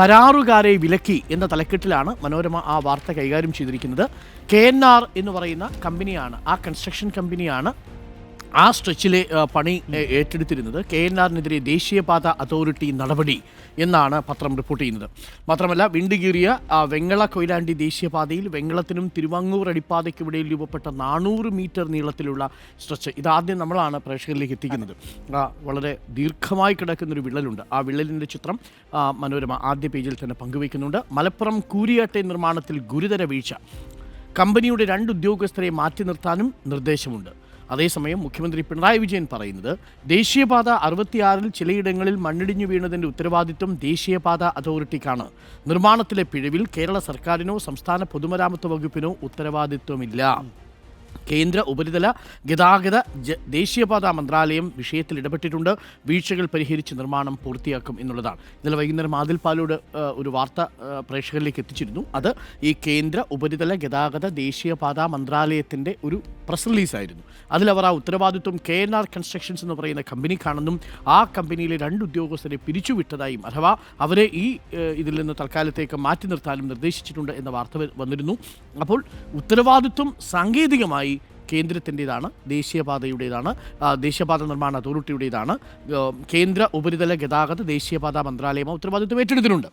കരാറുകാരെ വിലക്കി എന്ന തലക്കെട്ടിലാണ് മനോരമ ആ വാർത്ത കൈകാര്യം ചെയ്തിരിക്കുന്നത്. കെ എന്ന് പറയുന്ന കമ്പനിയാണ് ആ കൺസ്ട്രക്ഷൻ കമ്പനിയാണ് ആ സ്ട്രെച്ചിലെ പണി ഏറ്റെടുത്തിരുന്നത് കെ എൻ ആറിനെതിരെ ദേശീയപാത അതോറിറ്റി നടപടി എന്നാണ് പത്രം റിപ്പോർട്ട് ചെയ്യുന്നത്. മാത്രമല്ല വിണ്ടുകീറിയ വെങ്ങള കൊയിലാണ്ടി ദേശീയപാതയിൽ വെങ്ങളത്തിനും തിരുവാങ്ങൂർ അടിപ്പാതയ്ക്കിടയിൽ രൂപപ്പെട്ട നാനൂറ് മീറ്റർ നീളത്തിലുള്ള സ്ട്രെച്ച്. ഇതാദ്യം നമ്മളാണ് പ്രേക്ഷകരിലേക്ക് എത്തിക്കുന്നത്. വളരെ ദീർഘമായി കിടക്കുന്നൊരു വിള്ളലുണ്ട്. ആ വിള്ളലിന്റെ ചിത്രം മനോരമ ആദ്യ പേജിൽ തന്നെ പങ്കുവയ്ക്കുന്നുണ്ട്. മലപ്പുറം കൂരിയാട്ടെ നിർമ്മാണത്തിൽ ഗുരുതര വീഴ്ച. കമ്പനിയുടെ രണ്ട് ഉദ്യോഗസ്ഥരെ മാറ്റി നിർത്താനും നിർദ്ദേശമുണ്ട്. അതേസമയം മുഖ്യമന്ത്രി പിണറായി വിജയൻ പറയുന്നത് ദേശീയപാത അറുപത്തിയാറിൽ ചിലയിടങ്ങളിൽ മണ്ണിടിഞ്ഞു വീണതിന്റെ ഉത്തരവാദിത്വം ദേശീയപാത അതോറിറ്റിക്കാണ്. നിർമ്മാണത്തിലെ പിഴവിൽ കേരള സർക്കാരിനോ സംസ്ഥാന പൊതുമരാമത്ത് വകുപ്പിനോ ഉത്തരവാദിത്വമില്ല. കേന്ദ്ര ഉപരിതല ഗതാഗത ദേശീയപാത മന്ത്രാലയം വിഷയത്തിൽ ഇടപെട്ടിട്ടുണ്ട്. വീഴ്ചകൾ പരിഹരിച്ച് നിർമ്മാണം പൂർത്തിയാക്കും എന്നുള്ളതാണ്. ഇന്നലെ വൈകുന്നേരം ആദിൽ പാലോട് ഒരു വാർത്ത പ്രേക്ഷകരിലേക്ക് എത്തിച്ചിരുന്നു. അത് ഈ കേന്ദ്ര ഉപരിതല ഗതാഗത ദേശീയപാതാ മന്ത്രാലയത്തിന്റെ ഒരു പ്രസ് റിലീസായിരുന്നു. അതിലവർ ആ ഉത്തരവാദിത്വം കെ എൻ ആർ കൺസ്ട്രക്ഷൻസ് എന്ന് പറയുന്ന കമ്പനിക്കാണെന്നും ആ കമ്പനിയിലെ രണ്ട് ഉദ്യോഗസ്ഥരെ പിരിച്ചുവിട്ടതായും അഥവാ അവരെ ഈ ഇതിൽ നിന്ന് തൽക്കാലത്തേക്ക് മാറ്റി നിർത്താനും നിർദ്ദേശിച്ചിട്ടുണ്ട് എന്ന വാർത്ത വന്നിരുന്നു. അപ്പോൾ ഉത്തരവാദിത്വം സാങ്കേതികമായി കേന്ദ്രത്തിന്റെതാണ് ദേശീയപാതയുടേതാണ് ദേശീയപാത നിർമ്മാണ അതോറിറ്റിയുടേതാണ്. കേന്ദ്ര ഉപരിതല ഗതാഗത ദേശീയപാതാ മന്ത്രാലയം ആ ഉത്തരവാദിത്വം ഏറ്റെടുത്തിട്ടുണ്ട്.